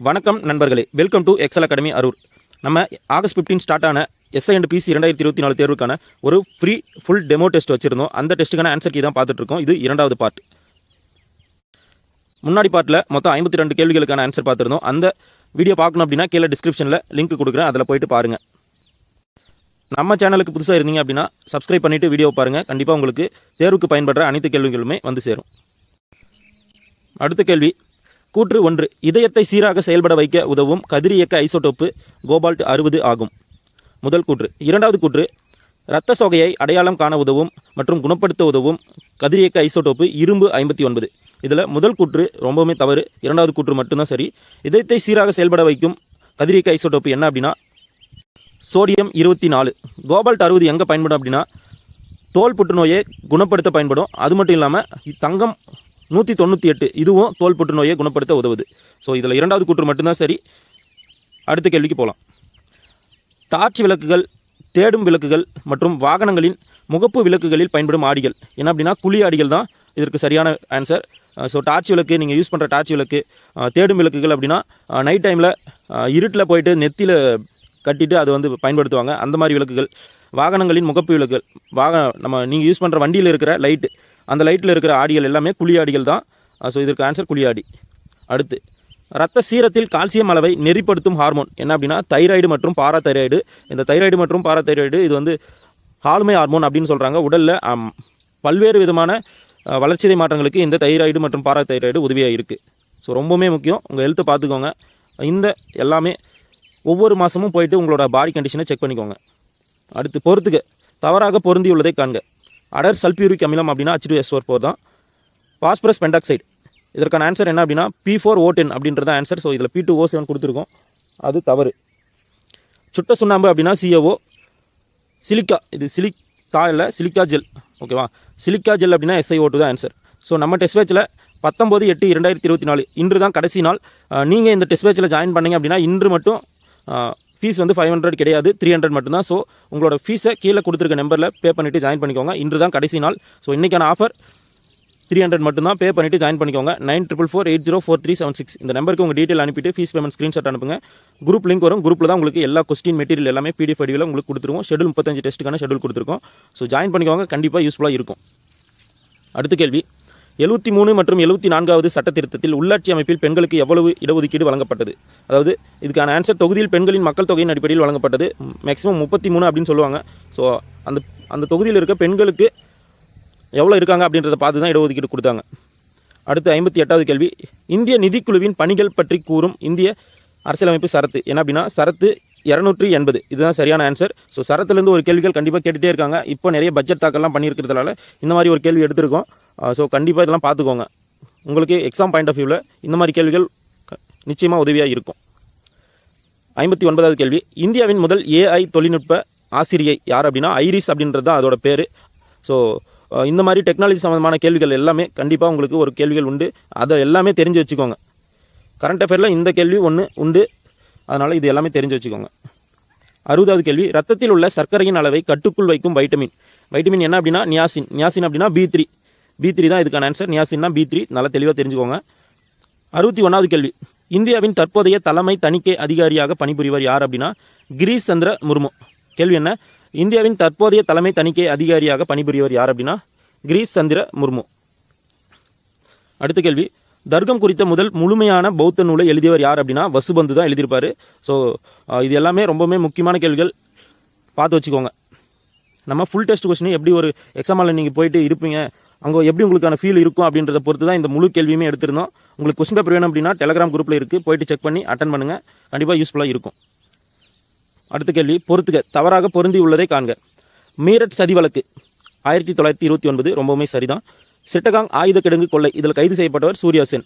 வணக்கம் நண்பர்களே. Welcome to Excel Academy Arur நம்ம ஆகஸ்ட் 15 ஸ்டார்ட் ஆன எஸ்ஐ அண்ட் பிசி இரண்டாயிரத்தி இருபத்தி நாலு தேர்வுக்கான ஒரு ஃப்ரீ ஃபுல் டெமோ டெஸ்ட் வச்சுருந்தோம். அந்த டெஸ்ட்டுக்கான ஆன்சர் கீ தான் பார்த்துட்ருக்கோம் இது இரண்டாவது பார்ட் முன்னாடி பார்ட்டில் மொத்தம் ஐம்பத்தி ரெண்டு கேள்விகளுக்கான ஆன்சர் பார்த்துருந்தோம். அந்த வீடியோ பார்க்கணும் அப்படின்னா கீழே டிஸ்கிரிப்ஷனில் லிங்க் கொடுக்குறேன். அதில் போயிட்டு பாருங்கள் நம்ம சேனலுக்கு புதுசாக இருந்தீங்க அப்படின்னா சப்ஸ்கிரைப் பண்ணிவிட்டு வீடியோ பாருங்கள் கண்டிப்பாக உங்களுக்கு தேர்வுக்கு பயன்படுற அனைத்து கேள்விகளுமே வந்து சேரும். அடுத்த கேள்வி. கூற்று ஒன்று. இதயத்தை சீராக செயல்பட வைக்க உதவும் கதிரியக்க ஐசோடோப்பு கோபால்ட் அறுபது ஆகும். முதல் கூற்று. இரண்டாவது கூற்று. இரத்த சோகையை அடையாளம் காண உதவும் மற்றும் குணப்படுத்த உதவும் கதிரியக்க ஐசோடோப்பு இரும்பு ஐம்பத்தி ஒன்பது. இதில் முதல் கூற்று ரொம்பவுமே தவறு. இரண்டாவது கூற்று மட்டும்தான் சரி. இதயத்தை சீராக செயல்பட வைக்கும் கதிரியக்க ஐசோடோப்பு என்ன அப்படின்னா சோடியம் இருபத்தி நாலு. கோபால்ட் அறுபது எங்கே பயன்படும் அப்படின்னா தோல் புற்றுநோயை குணப்படுத்த பயன்படும். அது மட்டும் இல்லாமல் தங்கம் நூற்றி தொண்ணூற்றி எட்டு. இதுவும் தோல் புற்றுநோயை குணப்படுத்த உதவுது. ஸோ இதில் இரண்டாவது கூற்று மட்டும்தான் சரி. அடுத்த கேள்விக்கு போகலாம் டார்ச் விளக்குகள் தேடும் விளக்குகள் மற்றும் வாகனங்களின் முகப்பு விளக்குகளில் பயன்படும் ஆடிகள். என்ன அப்படின்னா குழி ஆடிகள் தான் இதற்கு சரியான ஆன்சர் ஸோ டார்ச் விளக்கு நீங்கள் யூஸ் பண்ணுற டார்ச் விளக்கு தேடும் விளக்குகள் அப்படின்னா நைட் டைமில் இருட்டில் போயிட்டு நெத்தியில் கட்டிட்டு அது வந்து பயன்படுத்துவாங்க. அந்த மாதிரி விளக்குகள் வாகனங்களின் முகப்பு விளக்குகள் வாக நம்ம நீங்கள் யூஸ் பண்ணுற வண்டியில் இருக்கிற லைட்டு அந்த லைட்டில் இருக்கிற ஆடிகள் எல்லாமே குழி ஆடிகள் தான். ஸோ இதற்கு ஆன்சர் குழியாடி அடுத்து ரத்த சீரத்தில் கால்சியம் அளவை நெறிப்படுத்தும் ஹார்மோன் என்ன அப்படின்னா தைராய்டு மற்றும் பாராதைராய்டு இந்த தைராய்டு மற்றும் பாராதைராய்டு இது வந்து ஹால்மை ஹார்மோன் அப்படின்னு சொல்கிறாங்க உடலில் பல்வேறு விதமான வளர்ச்சிதை மாற்றங்களுக்கு இந்த தைராய்டு மற்றும் பாராதைராய்டு உதவியாக இருக்குது ஸோ ரொம்பவுமே முக்கியம். உங்கள் ஹெல்த்தை பார்த்துக்கோங்க. இந்த எல்லாமே ஒவ்வொரு மாதமும் போயிட்டு உங்களோட பாடி கண்டிஷனை செக் பண்ணிக்கோங்க. அடுத்து பொறுத்துக்க தவறாக பொருந்தியுள்ளதை காண்க. அடர் சல்பியூரிக் அமிலம் அப்படின்னா ஹச் டூ எஸ் ஃபோர் தான். பாஸ்பரஸ் பென்டாக்சைடு இதற்கான ஆன்சர் என்ன அப்படின்னா பி ஃபோர் ஓ டென் அப்படின்றது ஆன்சர் ஸோ இதில் பி டூ ஓ செவன் கொடுத்துருக்கோம். அது தவறு. சுட்ட சுண்ணாம்பு அப்படின்னா சிஓஓ சிலிக்கா இது சிலிக்கா இல்லை சிலிக்கா ஜெல் ஓகேவா சிலிக்கா ஜெல் அப்படின்னா எஸ்ஐ டூ தான் ஆன்சர் ஸோ நம்ம டெஸ்ட் பேச்சில் பத்தொம்போது எட்டு இரண்டாயிரத்தி இருபத்தி நாலு. இன்று தான் கடைசி நாள். நீங்கள் இந்த டெஸ்ட் பேச்சில் ஜாயின் பண்ணீங்க அப்படின்னா இன்று மட்டும் ஃபீஸ் வந்து ஃபைவ் ஹண்ட்ரட் கிடையாது த்ரீ ஹண்ட்ரட் மட்டும்தான். ஸோ உங்களோட ஃபீஸை கீழே கொடுத்துருக்க நம்பரில் பே பண்ணிவிட்டு ஜாயின் பண்ணிக்கோங்க. இன்று தான் கடைசி நாள். ஸோ இன்றைக்கான ஆஃபர் த்ரீ ஹண்ட்ரட் மட்டும்தான். பே பண்ணிவிட்டு ஜாயின் பண்ணிக்கோங்க. Nine triple four eight zero four three seven six இந்த நம்பருக்கு உங்கள் டீட்டெயில் அனுப்பிட்டு ஃபீஸ் பேமெண்ட் ஸ்க்ரீன்ஷாட் அனுப்புங்க. குரூப் லிங்க் வரும். குரூப்பில் தான் உங்களுக்கு எல்லா கொஸ்டின் மெட்டீரியல் எல்லாமே பிடிஎஃப் வடிவில் உங்களுக்கு கொடுத்துருவோம். ஷெடியூல் முப்பத்தஞ்சு டெஸ்ட்டுக்கான ஷெடியூல் கொடுத்துருக்கோம். ஸோ ஜாயின் பண்ணிக்கோங்க. கண்டிப்பாக யூஸ்ஃபுல்லாக இருக்கும். அடுத்த கேள்வி. எழுபத்தி மூணு மற்றும் எழுபத்தி நான்காவது சட்ட திருத்தத்தில் உள்ளாட்சி அமைப்பில் பெண்களுக்கு எவ்வளவு இடஒதுக்கீடு வழங்கப்பட்டது? அதாவது இதுக்கான ஆன்சர் தொகுதியில் பெண்களின் மக்கள் தொகையின் அடிப்படையில் வழங்கப்பட்டது. மேக்ஸிமம் முப்பத்தி மூணு அப்படின்னு சொல்லுவாங்க. ஸோ அந்த அந்த தொகுதியில் இருக்க பெண்களுக்கு எவ்வளோ இருக்காங்க அப்படின்றத பார்த்து தான் இடஒதுக்கீடு கொடுத்தாங்க. அடுத்து ஐம்பத்தி எட்டாவது கேள்வி. இந்திய நிதிக்குழுவின் பணிகள் பற்றி கூறும் இந்திய அரசியலமைப்பு சரத்து. என்ன அப்படின்னா சரத்து இரநூற்றி எண்பது. இதுதான் சரியான ஆன்சர் ஸோ சரத்துலேருந்து ஒரு கேள்விகள் கண்டிப்பாக கேட்டுகிட்டே இருக்காங்க. இப்போ நிறைய பட்ஜெட் தாக்கல்லாம் பண்ணியிருக்கிறதுனால இந்த மாதிரி ஒரு கேள்வி எடுத்திருக்கோம். ஸோ கண்டிப்பாக இதெல்லாம் பார்த்துக்கோங்க உங்களுக்கு எக்ஸாம் பாயிண்ட் ஆஃப் வியூவில் இந்த மாதிரி கேள்விகள் நிச்சயமாக உதவியாக இருக்கும். ஐம்பத்தி ஒன்பதாவது கேள்வி. இந்தியாவின் முதல் ஏஐ தொழில்நுட்ப ஆசிரியை யார் அப்படின்னா ஐரிஸ் அப்படின்றது தான் அதோட பேர். ஸோ இந்த மாதிரி டெக்னாலஜி சம்மந்தமான கேள்விகள் எல்லாமே கண்டிப்பாக உங்களுக்கு ஒரு கேள்விகள் உண்டு. அதை எல்லாமே தெரிஞ்சு வச்சுக்கோங்க. கரண்ட் அஃபேரில் இந்த கேள்வி ஒன்று உண்டு. அதனால் இது எல்லாமே தெரிஞ்சு வச்சுக்கோங்க. அறுபதாவது கேள்வி. ரத்தத்தில் உள்ள சர்க்கரையின் அளவை கட்டுக்குள் வைக்கும் வைட்டமின் வைட்டமின் என்ன அப்படின்னா நியாசின் நியாசின் அப்படின்னா பி த்ரீ பி த்ரீ தான் இதுக்கான ஆன்சர் நியாசின்னா பி த்ரீ நல்லா தெளிவாக தெரிஞ்சுக்கோங்க. அறுபத்தி ஒன்றாவது கேள்வி. இந்தியாவின் தற்போதைய தலைமை தணிக்கை அதிகாரியாக பணிபுரிவர் யார் அப்படின்னா கிரீஷ் சந்திர முர்மு. கேள்வி என்ன? இந்தியாவின் தற்போதைய தலைமை தணிக்கை அதிகாரியாக பணிபுரிவர் யார் அப்படின்னா கிரீஷ் சந்திர முர்மு. அடுத்த கேள்வி. தர்க்கம் குறித்த முதல் முழுமையான பௌத்த நூலை எழுதியவர் யார் அப்படின்னா வசுபந்து தான் எழுதியிருப்பார். ஸோ இது எல்லாமே ரொம்பவுமே முக்கியமான கேள்விகள். பார்த்து வச்சுக்கோங்க. நம்ம ஃபுல் டெஸ்ட் கொஸ்டின் எப்படி ஒரு எக்ஸாமில் நீங்கள் போயிட்டு இருப்பீங்க அங்கே எப்படி உங்களுக்கான ஃபீல் இருக்கும் அப்படின்றத பொறுத்து தான் இந்த முழு கேள்வியுமே எடுத்திருந்தோம். உங்களுக்கு கொஸ்டின் பேப்பர் வேணும் அப்படின்னா டெலகிராம் குரூப்பில் இருக்குது போயிட்டு செக் பண்ணி அட்டன் பண்ணுங்கள் கண்டிப்பாக யூஸ்ஃபுல்லாக இருக்கும். அடுத்த கேள்வி பொறுத்துக. தவறாக பொருந்தி உள்ளதை காண்க. மீரட் சதி வழக்கு. ஆயிரத்தி தொள்ளாயிரத்தி இருபத்தி ஒன்பது ரொம்பவுமே சரிதான். சிட்டகாங் ஆயுத கிடங்கு கொள்ளை. இதில் கைது செய்யப்பட்டவர் சூர்யா சென்.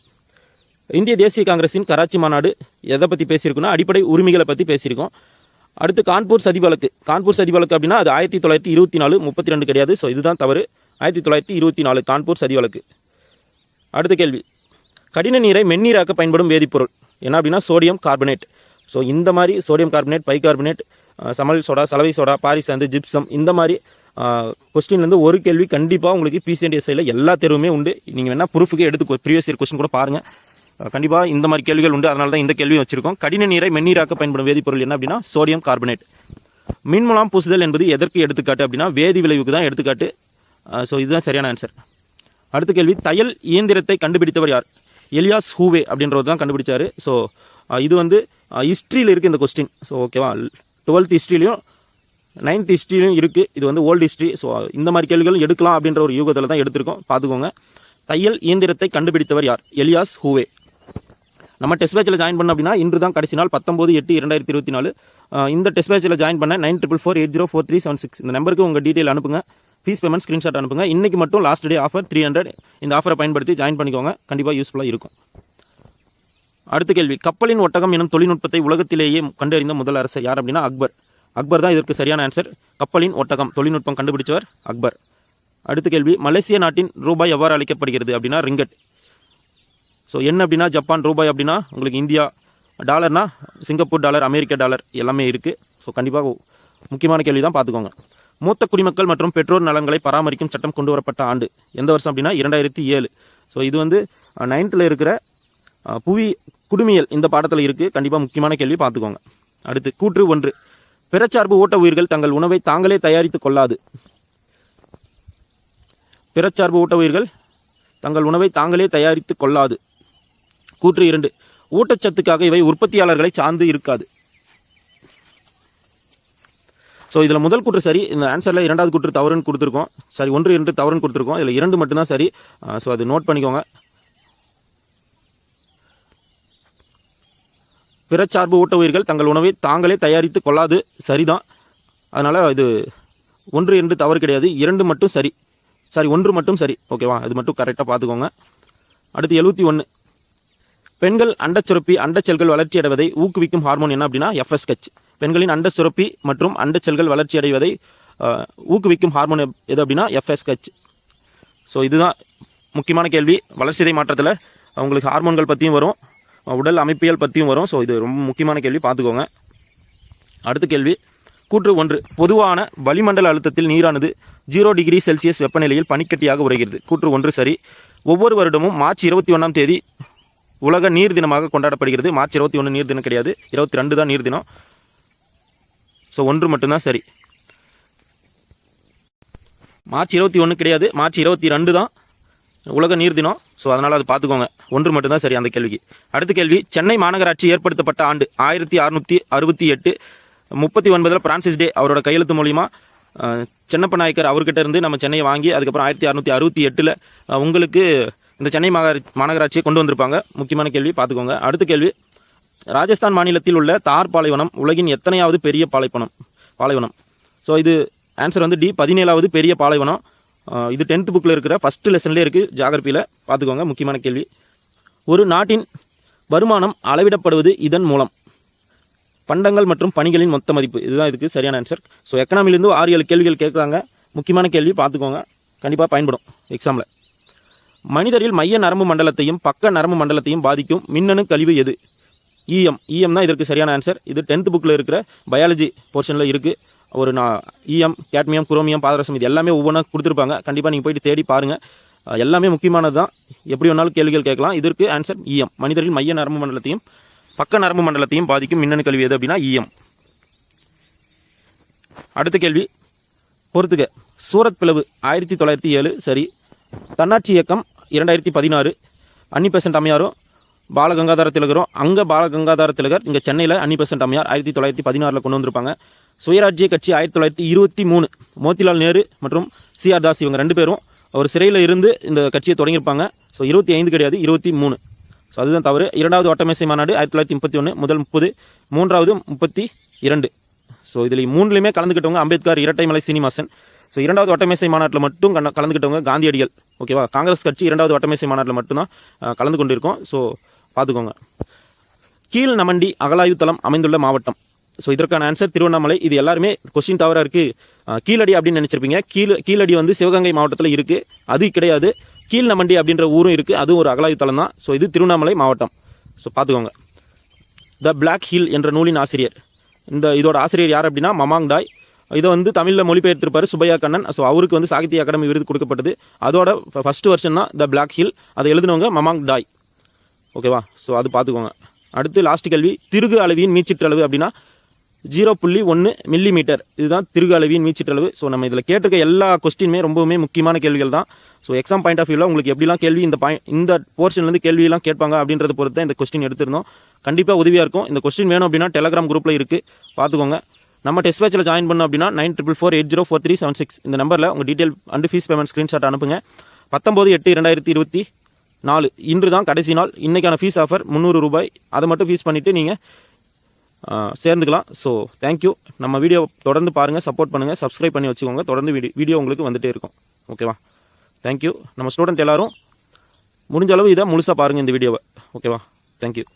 இந்திய தேசிய காங்கிரஸின் கராச்சி மாநாடு எதை பற்றி பேசியிருக்குன்னா அடிப்படை உரிமைகளை பற்றி பேசியிருக்கோம். அடுத்து கான்பூர் சதி வழக்கு. கான்பூர் சதி வழக்கு அப்படின்னா அது ஆயிரத்தி தொள்ளாயிரத்தி இருபத்தி நாலு முப்பத்தி ரெண்டு கிடையாது. ஸோ இதுதான் தவறு. ஆயிரத்தி தொள்ளாயிரத்தி இருபத்தி நாலு கான்பூர் சதி வழக்கு. அடுத்த கேள்வி. கடின நீரை மென்னீராக்க பயன்படும் வேதிப்பொருள். என்ன அப்படின்னா சோடியம் கார்பனேட். ஸோ இந்த மாதிரி சோடியம் கார்பனேட் பைகார்பனேட் சமல் சோடா சலவை சோடா பாரிசாந்து ஜிப்சம் இந்த மாதிரி கொஸ்டின்லேருந்து ஒரு கேள்வி கண்டிப்பாக உங்களுக்கு பிசிஎன்டிஎஸ்ஐயில் எல்லா தேர்வுமே உண்டு. நீங்கள் வேணால் ப்ரூஃபுக்கு எடுத்து ப்ரீவியஸ் இயர் கொஸ்டின் கூட பாருங்கள் கண்டிப்பாக இந்த மாதிரி கேள்விகள் உண்டு. அதனால தான் இந்த கேள்வியும் வச்சுருக்கோம். கடின நீரை மென்னீராக்க பயன்படும் வேதிப்பொருள் என்ன அப்படின்னா சோடியம் கார்பனேட். மின்முலாம் பூசுதல் என்பது எதற்கு எடுத்துக்காட்டு அப்படின்னா வேதி விளைவுக்கு தான் எடுத்துக்காட்டு. ஸோ இதுதான் சரியான ஆன்சர் அடுத்த கேள்வி தையல் இயந்திரத்தை கண்டுபிடித்தவர் யார்? எலியாஸ் ஹூவே அப்படின்றது தான் கண்டுபிடிச்சார். ஸோ இது வந்து ஹிஸ்ட்ரியில் இருக்குது இந்த கொஸ்டின் ஸோ ஓகேவா டுவெல்த் ஹிஸ்ட்ரிலையும் நைன்த் ஹிஸ்ட்ரிலையும் இருக்குது இது வந்து ஓல்டு ஹிஸ்ட்ரி ஸோ இந்த மாதிரி கேள்விகள் எடுக்கலாம் அப்படின்ற ஒரு யூகத்தில் தான் எடுத்திருக்கோம். பார்த்துக்கோங்க. தையல் இயந்திரத்தை கண்டுபிடித்தவர் யார்? எலியாஸ் ஹூவே நம்ம டெஸ்ட் பேட்சில் ஜாயின் பண்ண அப்படின்னா இன்று தான் கடைசி நாள் பத்தொம்போது எட்டு இரண்டாயிரத்தி இருபத்தி நாலு. இந்த டெஸ்ட் பேச்சில் ஜாயின் பண்ண nine triple four eight zero four three seven six இந்த நம்பருக்கு உங்கள் டீட்டெயில் அனுப்புங்க. ஃபீஸ் பேமெண்ட் ஸ்க்ரீன்ஷாட் அனுப்புங்க. இன்றைக்கி மட்டும் last day offer three hundred இந்த ஆஃபரை பயன்படுத்தி ஜாயின் பண்ணிக்கோங்க. கண்டிப்பாக யூஸ்ஃபுல்லாக இருக்கும். அடுத்த கேள்வி. கப்பலின் ஒட்டகம் எனும் தொழில்நுட்பத்தை உலகத்திலேயே கண்டறிந்த முதல் அரசர் யார் அப்படின்னா அக்பர். அக்பர் தான் இதற்கு சரியான ஆன்சர் கப்பலின் ஒட்டகம் தொழில்நுட்பம் கண்டுபிடிச்சவர் அக்பர். அடுத்த கேள்வி. மலேசிய நாட்டின் ரூபாய் எவ்வாறு அழைக்கப்படுகிறது அப்படின்னா ரிங்கட். ஸோ என்ன அப்படின்னா ஜப்பான் ரூபாய் அப்படின்னா உங்களுக்கு இந்தியா டாலர்னால் சிங்கப்பூர் டாலர் அமெரிக்க டாலர் எல்லாமே இருக்குது ஸோ கண்டிப்பாக முக்கியமான கேள்வி தான் பார்த்துக்கோங்க. மூத்த குடிமக்கள் மற்றும் பெற்றோர் நலன்களை பராமரிக்கும் சட்டம் கொண்டு வரப்பட்ட ஆண்டு. எந்த வருஷம் அப்படின்னா இரண்டாயிரத்தி ஏழு. ஸோ இது வந்து நைன்த்தில் இருக்கிற புவி குடுமியல் இந்த பாடத்தில் இருக்குது கண்டிப்பாக முக்கியமான கேள்வி பார்த்துக்கோங்க. அடுத்து கூற்று ஒன்று. பிறச்சார்பு ஊட்ட உயிர்கள் தங்கள் உணவை தாங்களே தயாரித்து கொள்ளாது. பிறச்சார்பு ஊட்ட உயிர்கள் தங்கள் உணவை தாங்களே தயாரித்து கொள்ளாது. கூற்று இரண்டு. ஊட்டச்சத்துக்காக இவை உற்பத்தியாளர்களை சார்ந்து இருக்காது. ஸோ இதில் முதல் கூற்று சரி இந்த ஆன்சரில் இரண்டாவது கூற்று தவறுன்னு கொடுத்துருக்கோம். சரி ஒன்று இரண்டு தவறுன்னு கொடுத்துருக்கோம். இதில் இரண்டு மட்டும்தான் சரி. ஸோ அது நோட் பண்ணிக்கோங்க. பிறச்சார்பு ஊட்ட உயிர்கள் தங்கள் உணவை தாங்களே தயாரித்து கொள்ளாது சரிதான். அதனால் இது ஒன்று இரண்டு தவறு கிடையாது. இரண்டு மட்டும் சரி. சாரி ஒன்று மட்டும் சரி. ஓகேவா இது மட்டும் கரெக்டாக பார்த்துக்கோங்க. அடுத்து எழுபத்தி ஒன்று பெண்கள் அண்டச்சுரப்பி அண்டச்செல்கள் வளர்ச்சி அடைவதை ஊக்குவிக்கும் ஹார்மோன் என்ன அப்படின்னா எஃப்எஸ்ஹெச் பெண்களின் அண்டச்சுரப்பி மற்றும் அண்டச்செல்கள் வளர்ச்சி அடைவதை ஊக்குவிக்கும் ஹார்மோன் எப்- எது அப்படின்னா எஃப்எஸ்ஹெச் ஸோ இதுதான் முக்கியமான கேள்வி. வளர்ச்சிதை மாற்றத்தில் அவங்களுக்கு ஹார்மோன்கள் பற்றியும் வரும் உடல் அமைப்பியல் பற்றியும் வரும். ஸோ இது ரொம்ப முக்கியமான கேள்வி. பார்த்துக்கோங்க. அடுத்த கேள்வி. கூற்று ஒன்று. பொதுவான வளிமண்டல அழுத்தத்தில் நீரானது ஜீரோ டிகிரி செல்சியஸ் வெப்பநிலையில் பனிக்கட்டியாக உறைகிறது. கூற்று ஒன்று சரி. ஒவ்வொரு வருடமும் மார்ச் இருபத்தி ஒன்றாம் தேதி உலக நீர் தினமாக கொண்டாடப்படுகிறது. மார்ச் இருபத்தி ஒன்று நீர் தினம் கிடையாது. இருபத்தி ரெண்டு தான் நீர் தினம். ஸோ ஒன்று மட்டும்தான் சரி. மார்ச் இருபத்தி ஒன்று கிடையாது. மார்ச் இருபத்தி ரெண்டு தான் உலக நீர் தினம். ஸோ அதனால் அது பார்த்துக்கோங்க. ஒன்று மட்டும்தான் சரி அந்த கேள்விக்கு. அடுத்த கேள்வி சென்னை மாநகராட்சி ஏற்படுத்தப்பட்ட ஆண்டு ஆயிரத்தி அறுநூற்றி அறுபத்தி எட்டு முப்பத்தி ஒன்பதில் பிரான்சிஸ் டே அவரோட கையெழுத்து மூலிமா அஹ், சென்னப்ப நாயக்கர் அவர்கிட்ட இருந்து நம்ம சென்னையை வாங்கி அதுக்கப்புறம் ஆயிரத்தி அறுநூற்றி அறுபத்தி எட்டில் உங்களுக்கு இந்த சென்னை மாநகர மாநகராட்சியை கொண்டு வந்திருப்பாங்க. முக்கியமான கேள்வி பார்த்துக்கோங்க. அடுத்த கேள்வி. ராஜஸ்தான் மாநிலத்தில் உள்ள தார் பாலைவனம் உலகின் எத்தனையாவது பெரிய பாலைவனம்? பாலைவனம். ஸோ இது ஆன்சர் வந்து டி பதினேழாவது பெரிய பாலைவனம். இது டென்த் புக்கில் இருக்கிற ஃபஸ்ட்டு லெசன்லேயே இருக்குது ஜாகிரபியில். பார்த்துக்கோங்க முக்கியமான கேள்வி. ஒரு நாட்டின் வருமானம் அளவிடப்படுவது இதன் மூலம். பண்டங்கள் மற்றும் பணிகளின் மொத்த மதிப்பு. இதுதான் இதுக்கு சரியான ஆன்சர் ஸோ எக்கனாமிலேருந்து ஆறு ஏழு கேள்விகள் கேட்குறாங்க. முக்கியமான கேள்வி பார்த்துக்கோங்க. கண்டிப்பாக பயன்படும் எக்ஸாமில் மனிதரில் மைய நரம்பு மண்டலத்தையும் பக்க நரம்பு மண்டலத்தையும் பாதிக்கும் மின்னணு கழிவு எது? இஎம் இஎம் தான் இதற்கு சரியான ஆன்சர் இது டென்த் புக்கில் இருக்கிற பயாலஜி போர்ஷனில் இருக்குது ஒரு நான் இஎம் கேட்மியம் குரோமியம் பாதரசம் இது எல்லாமே ஒவ்வொன்றா கொடுத்துருப்பாங்க. கண்டிப்பாக நீங்கள் போயிட்டு தேடி பாருங்கள் எல்லாமே முக்கியமானது தான். எப்படி வேணாலும் கேள்விகள் கேட்கலாம். இதற்கு ஆன்சர் இஎம் மனிதரில் மைய நரம்பு மண்டலத்தையும் பக்க நரம்பு மண்டலத்தையும் பாதிக்கும் மின்னணு கழிவு எது அப்படின்னா இஎம் அடுத்த கேள்வி. பொறுத்துக்க சூரத் பிளவு ஆயிரத்தி தொள்ளாயிரத்தி ஏழு சரி. தன்னாட்சி இயக்கம் இரண்டாயிரத்தி பதினாறு அன்னி பெசன்ட் அம்மையாரும் பாலகங்காதார திலகரும் அங்கே பாலகங்காதார திலகர் இங்கே சென்னையில் அன்னி பெசன்ட் அம்மையார் ஆயிரத்தி தொள்ளாயிரத்தி பதினாறில் கொண்டு வந்திருப்பாங்க சுயராஜ்ய கட்சி ஆயிரத்தி தொள்ளாயிரத்தி இருபத்தி மூணு மோத்திலால் நேரு மற்றும் சிஆர் தாஸ் இவங்க ரெண்டு பேரும் அவர் சிறையில் இருந்து இந்த கட்சியை தொடங்கியிருப்பாங்க. ஸோ இருபத்தி ஐந்து கிடையாது இருபத்தி மூணு. ஸோ அதுதான் தவறு. இரண்டாவது ஒட்டமேசை மாநாடு ஆயிரத்தி தொள்ளாயிரத்தி முப்பத்தி ஒன்று முதல் முப்பது மூன்றாவது முப்பத்தி இரண்டு. ஸோ இதில் மூணுலையுமே கலந்துக்கிட்டவங்க அம்பேத்கர் இரட்டைமலை சீனிவாசன் ஸோ இரண்டாவது வட்டமேசை மாநாட்டில் மட்டும் கண்ண- கலந்துக்கிட்டவங்க காந்தியடிகள் ஓகேவா காங்கிரஸ் கட்சி இரண்டாவது வட்டமேசை மாநாட்டில் மட்டும்தான் கலந்து கொண்டிருக்கோம். ஸோ பார்த்துக்கோங்க. கீழ் நமண்டி அகலாய்வு தளம் அமைந்துள்ள மாவட்டம். ஸோ இதற்கான ஆன்சர் திருவண்ணாமலை. இது எல்லாருமே கொஸ்டின் தவறாக இருக்குது கீழடி அப்படின்னு நினச்சிருப்பீங்க. கீழ் கீழடி வந்து சிவகங்கை மாவட்டத்தில் இருக்குது அது கிடையாது. கீழ் நமண்டி அப்படின்ற ஊரும் இருக்குது அதுவும் ஒரு அகலாய்வு தளம் தான். ஸோ இது திருவண்ணாமலை மாவட்டம். ஸோ பார்த்துக்கோங்க. த பிளாக் ஹில் என்ற நூலின் ஆசிரியர். இந்த இதோட ஆசிரியர் யார் அப்படின்னா மமாங் டாய் இதை வந்து தமிழில் மொழிபெயர்த்திருப்பார் சுப்பையா கண்ணன். ஸோ அவருக்கு வந்து சாகித்ய அகாடமி விருது கொடுக்கப்பட்டது. அதோட ஃபஸ்ட்டு வருஷன் தான் த பிளாக் ஹில் அதை எழுதினவங்க மமாங் டாய் ஓகேவா ஸோ அது பார்த்துக்கோங்க. அடுத்து லாஸ்ட் கேள்வி. திருகு அளவியின் மீச்சிற்றளவு அப்படின்னா ஜீரோ புள்ளி ஒன்று மில்லி மீட்டர் இதுதான் திருகு அளவியின் மீச்சிற்றளவு. ஸோ நம்ம இதில் கேட்டிருக்க எல்லா கொஸ்டினுமே ரொம்பவுமே முக்கியமான கேள்விகள் தான். ஸோ எக்ஸாம் பாயிண்ட் ஆஃப் வியூவில் உங்களுக்கு எப்படிலாம் கேள்வி இந்த பாயிண்ட் இந்த போர்ஷன்லேருந்து கேள்வியெல்லாம் கேட்பாங்க அப்படின்றத பொறுத்து தான் இந்த கொஸ்டின் எடுத்திருந்தோம். கண்டிப்பாக உதவியாக இருக்கும். இந்த கொஸ்டின் வேணும் அப்படின்னா டெலகிராம் குரூப்பில் இருக்குது பார்த்துக்கோங்க. நம்ம டெஸ்ட் பேச்சில் ஜாயின் பண்ணோம் அப்படின்னா nine triple four eight zero four three seven six இந்த நம்பரில் உங்கள் detail and fees payment screenshot அனுப்புங்க. பத்தொம்போது எட்டு ரெண்டாயிரத்தி இருபத்தி நாலு. இன்று தான் கடைசி நாள். இன்றைக்கான ஃபீஸ் ஆஃபர் முந்நூறு ரூபாய். அதை மட்டும் ஃபீஸ் பண்ணிவிட்டு நீங்கள் சேர்ந்துக்கலாம். ஸோ தேங்க்யூ நம்ம வீடியோ தொடர்ந்து பாருங்கள் சப்போர்ட் பண்ணுங்கள் சப்ஸ்கிரைப் பண்ணி வச்சுக்கோங்க. தொடர்ந்து வீடியோ வீடியோ உங்களுக்கு வந்துகிட்டே இருக்கும். ஓகேவா தேங்க்யூ நம்ம ஸ்டூடெண்ட் எல்லோரும் முடிஞ்ச அளவு இதை முழுசாக பாருங்கள் இந்த வீடியோவை ஓகேவா தேங்க்யூ